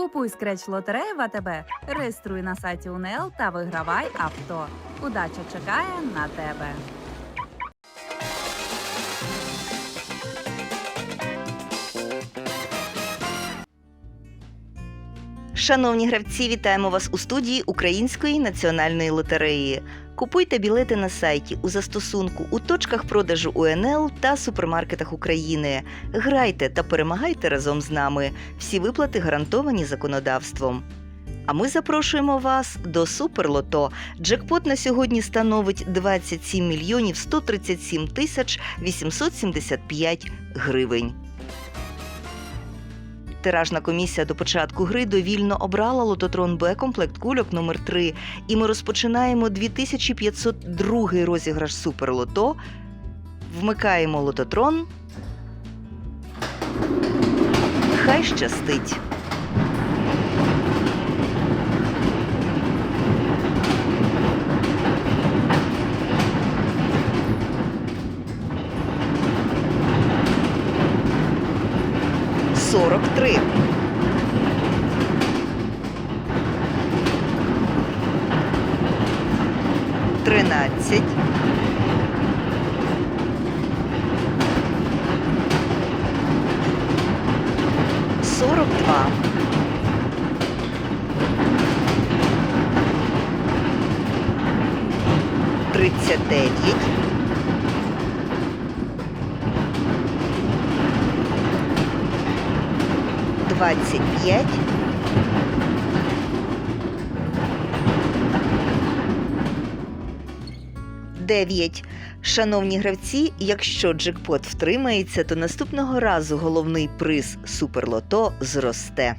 Купуй скреч лотереї в АТБ, реєструй на сайті УНЛ та вигравай авто. Удача чекає на тебе. Шановні гравці, вітаємо вас у студії Української національної лотереї. Купуйте білети на сайті у застосунку у точках продажу УНЛ та супермаркетах України. Грайте та перемагайте разом з нами. Всі виплати гарантовані законодавством. А ми запрошуємо вас до Суперлото. Джекпот на сьогодні становить 27 мільйонів 137 тисяч 875 гривень. Тиражна комісія до початку гри довільно обрала лототрон Б комплект кульок номер 3 і ми розпочинаємо 2502 розіграш Суперлото. Вмикаємо лототрон. Хай щастить. Сорок три. Тринадцять. Сорок два. Тридцять дев'ять. Двадцять п'ять. Дев'ять. Шановні гравці, якщо джекпот втримається, то наступного разу головний приз Суперлото зросте.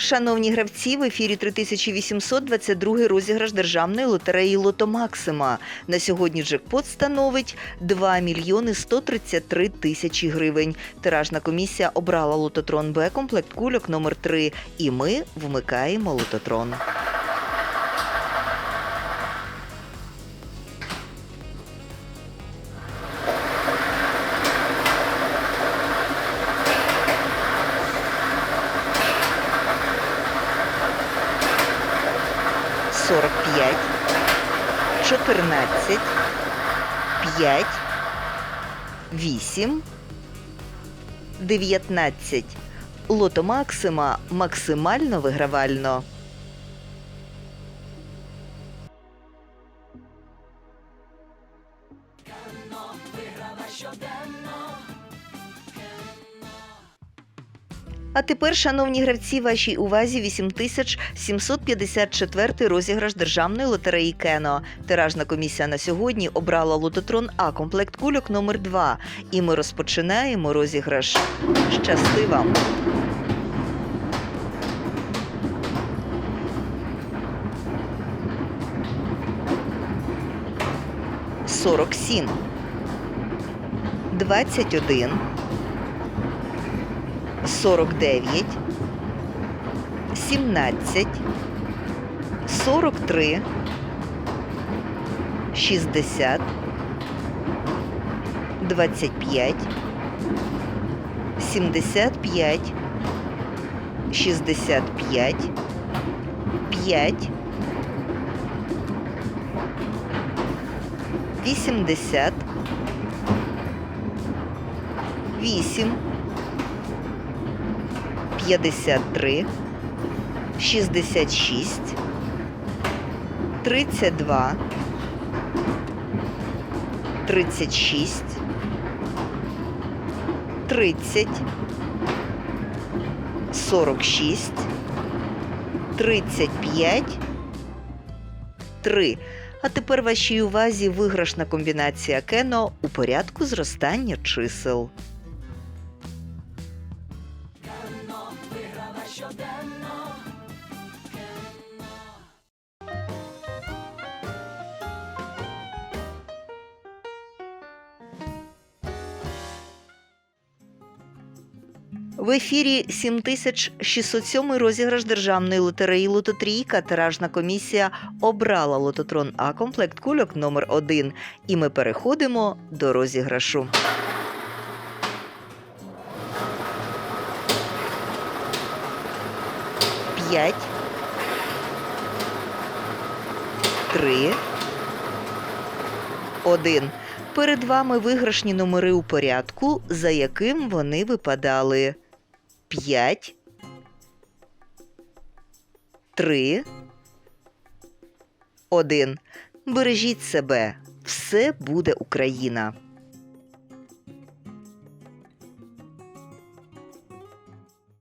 Шановні гравці, в ефірі 3822 розіграш державної лотереї Лото Максима. На сьогодні джекпот становить 2 мільйони 133 тисячі гривень. Тиражна комісія обрала лототрон Б комплект кульок номер 3 і ми вмикаємо лототрон. Сорок п'ять, чотирнадцять, п'ять, вісім, дев'ятнадцять. Лото Максима максимально вигравально. А тепер, шановні гравці, вашій увазі 8754 розіграш державної лотереї Кено. Тиражна комісія на сьогодні обрала лототрон А комплект кульок номер 2 І ми розпочинаємо розіграш. Щасти вам! Сорок сім. Двадцять один. 49, 17, 43, 60, 25, 75, 65, 5, 80, 8, 53, 66, 32, 36, 30, 46, 35, 3. А тепер вашій увазі виграшна комбінація кено у порядку зростання чисел. В ефірі 7607 розіграш державної лотереї Лототрійка. Тиражна комісія обрала лототрон А комплект кульок номер 1 І ми переходимо до розіграшу. П'ять. Три. Один. Перед вами виграшні номери у порядку, за яким вони випадали. 5, 3, 1. Бережіть себе. Все буде Україна.